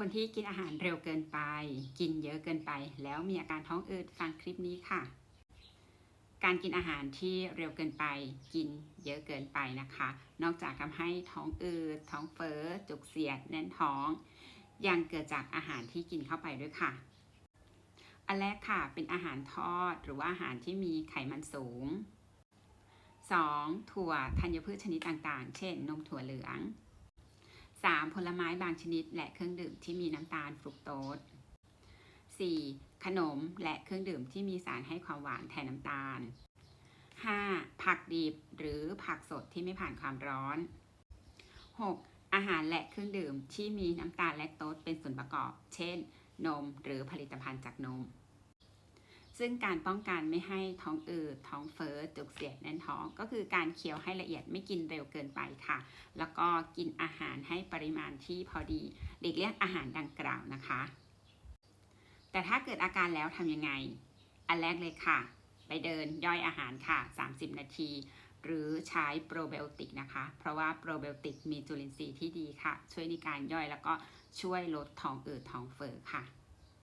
คนที่กินอาหารเร็วเกินไป กินเยอะเกินไป แล้วมีอาการท้องอืดฟังคลิปนี้ค่ะ การกินอาหารที่เร็วเกินไป กินเยอะเกินไปนะคะ นอกจากทำให้ท้องอืดท้องเฟ้อจุกเสียดแน่นท้อง ยังเกิดจากอาหารที่กินเข้าไปด้วยค่ะ อันแรกค่ะเป็นอาหารทอดหรือว่าอาหารที่มีไขมันสูง 2. ถั่วธัญพืชชนิดต่างๆ เช่น นมถั่วเหลือง 3. ผลไม้บางชนิดและเครื่องดื่มที่มีน้ำตาลฟรุกโตส 4. ขนมและเครื่องดื่มที่มีสารให้ความหวานแทนน้ำตาล 5. ผักดิบหรือผักสดที่ไม่ผ่านความร้อน 6. อาหารและเครื่องดื่มที่มีน้ำตาลแลคโตสเป็นส่วนประกอบ เช่น นมหรือผลิตภัณฑ์จากนม ซึ่งการป้องกันไม่ให้ท้องอืดท้องเฟ้อจุกเสียดแน่นท้อง ก็คือการเคี้ยวให้ละเอียดไม่กินเร็วเกินไปค่ะ แล้วก็กินอาหารให้ปริมาณที่พอดีหลีกเลี่ยงอาหารดังกล่าวนะคะ แต่ถ้าเกิดอาการแล้วทำยังไง อันแรกเลยค่ะ ไปเดินย่อยอาหารค่ะ 30 นาทีหรือใช้โปรไบโอติกนะคะ เพราะว่าโปรไบโอติกมีจุลินทรีย์ที่ดีค่ะ ช่วยในการย่อยแล้วก็ช่วยลดท้องอืดท้องเฟ้อค่ะ